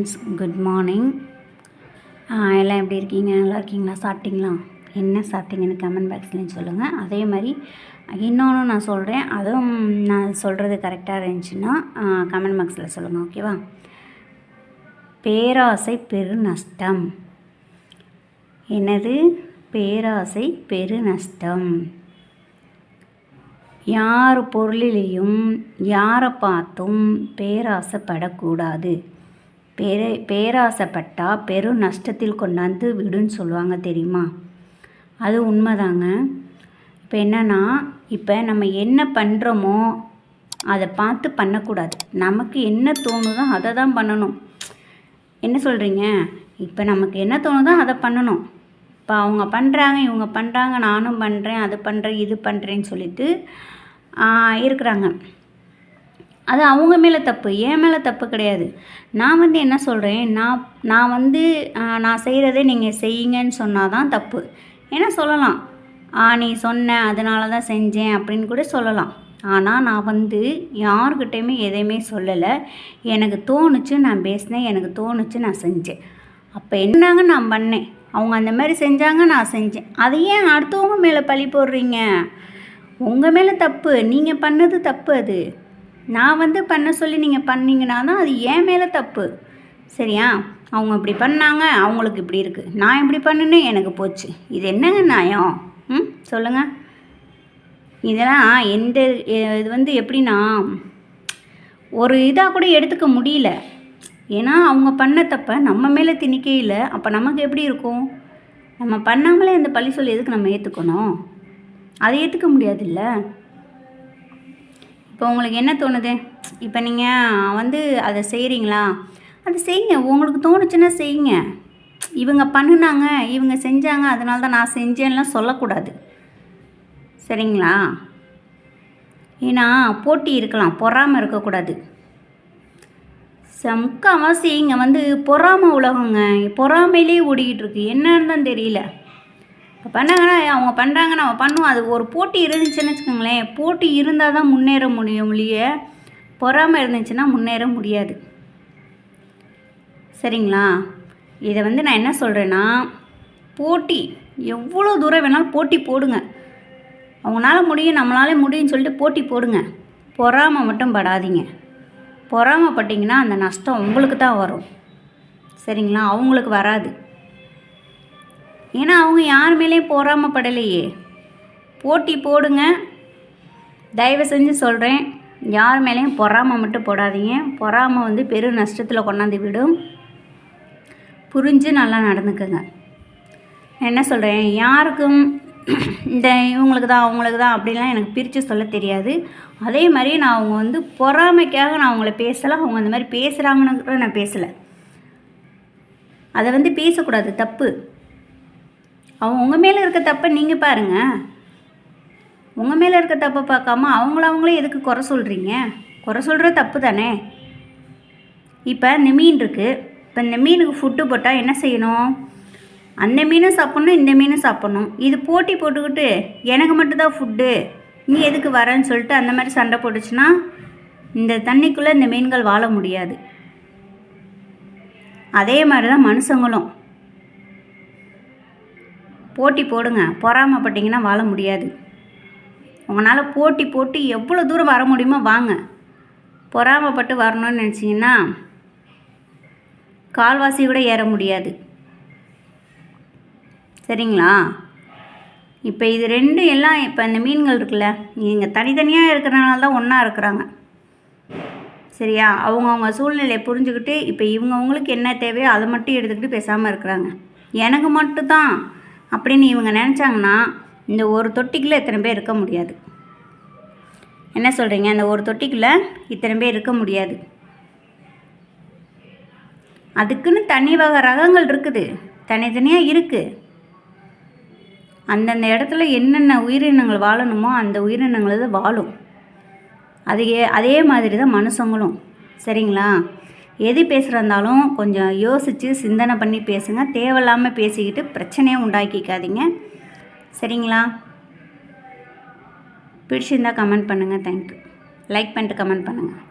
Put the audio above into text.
Friends good morning எல்லாம் எப்படி இருக்கீங்க? நல்லா இருக்கீங்களா? சாப்பிட்டீங்களா? என்ன சாப்பிட்டீங்கன்னு கமெண்ட் பாக்ஸ்லேயும் சொல்லுங்கள் அதே மாதிரி இன்னொன்று நான் சொல்கிறேன் அதுவும் நான் சொல்கிறது கரெக்டாக இருந்துச்சுன்னா கமெண்ட் பாக்ஸில் சொல்லுங்கள் ஓகேவா பேராசை பெரு நஷ்டம் எனது பேராசை பெரு நஷ்டம் யார் பொருளிலையும் யாரை பார்த்தும் பேராசைப்படக்கூடாது. பேரே பேராசைப்பட்டால் பெரும் நஷ்டத்தில் கொண்டாந்து விடுன்னு சொல்லுவாங்க தெரியுமா? அது உண்மைதாங்க. இப்போ என்னென்னா இப்போ நம்ம என்ன பண்ணுறோமோ அதை பார்த்து பண்ணக்கூடாது. நமக்கு என்ன தோணுதோ அதை தான் பண்ணணும். என்ன சொல்கிறீங்க இப்போ நமக்கு என்ன தோணுதோ அதை பண்ணணும். இப்போ அவங்க பண்ணுறாங்க இவங்க பண்ணுறாங்க நானும் பண்ணுறேன் அது பண்ணுறேன் இது பண்ணுறேன்னு சொல்லிட்டு இருக்கிறாங்க. அது அவங்க மேலே தப்பு என் மேலே தப்பு கிடையாது. நான் வந்து என்ன சொல்கிறேன் நான் நான் வந்து நான் செய்கிறதே நீங்கள் செய்யுங்கன்னு சொன்னால் தான் தப்பு. ஏன்னா சொல்லலாம் ஆ நீ சொன்ன அதனால தான் செஞ்சேன் அப்படின்னு கூட சொல்லலாம். ஆனால் நான் வந்து யாருக்கிட்டேயுமே எதையுமே சொல்லலை. எனக்கு தோணுச்சு நான் பேசினேன் எனக்கு தோணுச்சு நான் செஞ்சேன். அப்போ என்னங்க நான் பண்ணேன்? அவங்க அந்த மாதிரி செஞ்சாங்க நான் செஞ்சேன். அதை ஏன் அடுத்தவங்க மேலே பழி போடுறீங்க? உங்கள் மேலே தப்பு நீங்கள் பண்ணது தப்பு அது. நான் வந்து பண்ண சொல்லி நீங்கள் பண்ணீங்கன்னா தான் அது ஏன் மேலே தப்பு. சரியா? அவங்க இப்படி பண்ணாங்க அவங்களுக்கு இப்படி இருக்குது நான் இப்படி பண்ணுன்னு எனக்கு போச்சு. இது என்னங்க நியாயம்? ம் சொல்லுங்கள் இதெல்லாம் எந்த இது வந்து எப்படின்னா ஒரு இதாக கூட எடுத்துக்க முடியல. ஏன்னா அவங்க பண்ண தப்ப நம்ம மேலே திணிக்கையில் அப்போ நமக்கு எப்படி இருக்கும்? நம்ம பண்ணாமலே அந்த பழி சொல்லி எதுக்கு நம்ம ஏற்றுக்கணும் அதை ஏற்றுக்க முடியாதுல்ல? இப்போ உங்களுக்கு என்ன தோணுது? இப்போ நீங்கள் வந்து அதை செய்கிறீங்களா அது செய்யுங்க. உங்களுக்கு தோணுச்சுன்னா செய்யுங்க. இவங்க பண்ணினாங்க இவங்க செஞ்சாங்க அதனால தான் நான் செஞ்சேன்லாம் சொல்லக்கூடாது. சரிங்களா? ஏன்னா போட்டி இருக்கலாம். பொறாமல் இருக்கக்கூடாது. முக்கால்வாசி இங்கே வந்து பொறாம உலகங்க. பொறாமையிலே ஓடிக்கிட்டு இருக்கு. என்னன்னு தான் தெரியல. பண்ணாங்கன்னா அவங்க பண்ணுறாங்க நம்ம பண்ணுவோம் அது ஒரு போட்டி இருந்துச்சுன்னு வச்சுக்கோங்களேன். போட்டி இருந்தால் தான் முன்னேற முடியும் ஒழிய பொறாமல் இருந்துச்சுன்னா முன்னேற முடியாது. சரிங்களா? இதை வந்து நான் என்ன சொல்கிறேன்னா போட்டி எவ்வளோ தூரம் வேணாலும் போட்டி போடுங்க. அவங்களால முடியும் நம்மளால முடியும்னு சொல்லிட்டு போட்டி போடுங்க. பொறாமல் மட்டும் படாதீங்க. பொறாமப்பட்டிங்கன்னா அந்த நஷ்டம் உங்களுக்கு தான் வரும். சரிங்களா? அவங்களுக்கு வராது. ஏன்னா அவங்க யார் மேலேயும் பொறாமப்படலையே போட்டி போடுங்க. தயவு செஞ்சு சொல்கிறேன் யார் மேலேயும் பொறாமல் மட்டும் போடாதீங்க. பொறாமல் வந்து பெரும் நஷ்டத்தில் கொண்டாந்து விடும். புரிஞ்சு நல்லா நடந்துக்குங்க. என்ன சொல்கிறேன் யாருக்கும் இந்த இவங்களுக்கு தான் அவங்களுக்கு தான் அப்படிலாம் எனக்கு பிரித்து சொல்ல தெரியாது. அதே மாதிரி நான் அவங்க வந்து பொறாமைக்காக நான் அவங்கள பேசலை. அவங்க அந்த மாதிரி பேசுகிறாங்கன்னு கூட நான் பேசலை. அதை வந்து பேசக்கூடாது. தப்பு. அவன் உங்கள் மேலே இருக்க தப்பை நீங்கள் பாருங்கள் உங்கள் மேலே இருக்க தப்பை பார்க்காம அவங்கள அவங்களே எதுக்கு குறை சொல்கிறீங்க குறை சொல்கிற தப்பு தானே. இப்போ இந்த மீன் இருக்குது இப்போ இந்த மீனுக்கு ஃபுட்டு போட்டால் என்ன செய்யணும்? அந்த மீனும் சாப்பிட்ணும் இந்த மீனும் சாப்பிட்ணும். இது போட்டி போட்டுக்கிட்டு எனக்கு மட்டும்தான் ஃபுட்டு நீ எதுக்கு வரேன்னு சொல்லிட்டு அந்த மாதிரி சண்டை போட்டுச்சுன்னா இந்த தண்ணிக்குள்ளே இந்த மீன்கள் வாழ முடியாது. அதே மாதிரி தான் மனுஷங்களும். போட்டி போடுங்க. பொறாமப்பட்டிங்கன்னா வாழ முடியாது. உங்களால் போட்டி போட்டு எவ்வளோ தூரம் வர முடியுமோ வாங்க. பொறாமப்பட்டு வரணும்னு நினச்சிங்கன்னா கால்வாசி கூட ஏற முடியாது. சரிங்களா? இப்போ இது ரெண்டும் எல்லாம் இப்போ இந்த மீன்கள் இருக்குல்ல இங்கே தனித்தனியாக இருக்கிறனால தான் ஒன்றா இருக்கிறாங்க. சரியா? அவங்கவுங்க சூழ்நிலையை புரிஞ்சுக்கிட்டு இப்போ இவங்கவுங்களுக்கு என்ன தேவையோ அதை மட்டும் எடுத்துக்கிட்டு பேசாமல் இருக்கிறாங்க. எனக்கு மட்டும்தான். அப்படின்னு இவங்க நினச்சாங்கன்னா இந்த ஒரு தொட்டிக்குள்ளே இத்தனை பேர் இருக்க முடியாது. என்ன சொல்கிறீங்க அந்த ஒரு தொட்டிக்குள்ளே இத்தனை பேர் இருக்க முடியாது. அதுக்குன்னு தனி வகை ரகங்கள் இருக்குது. தனித்தனியாக இருக்குது அந்தந்த இடத்துல என்னென்ன உயிரினங்கள் வாழணுமோ அந்த உயிரினங்கள் தான் வாழும். அதே அதே மாதிரி தான் மனுஷங்களும். சரிங்களா? எது பேசுகிறந்தாலும் கொஞ்சம் யோசித்து சிந்தனை பண்ணி பேசுங்க. தேவையில்லாமல் பேசிக்கிட்டு பிரச்சனையை உண்டாக்கிக்காதீங்க. சரிங்களா? பிடிச்சிருந்தால் கமெண்ட் பண்ணுங்கள் தேங்க்யூ லைக் பண்ணிட்டு கமெண்ட் பண்ணுங்கள்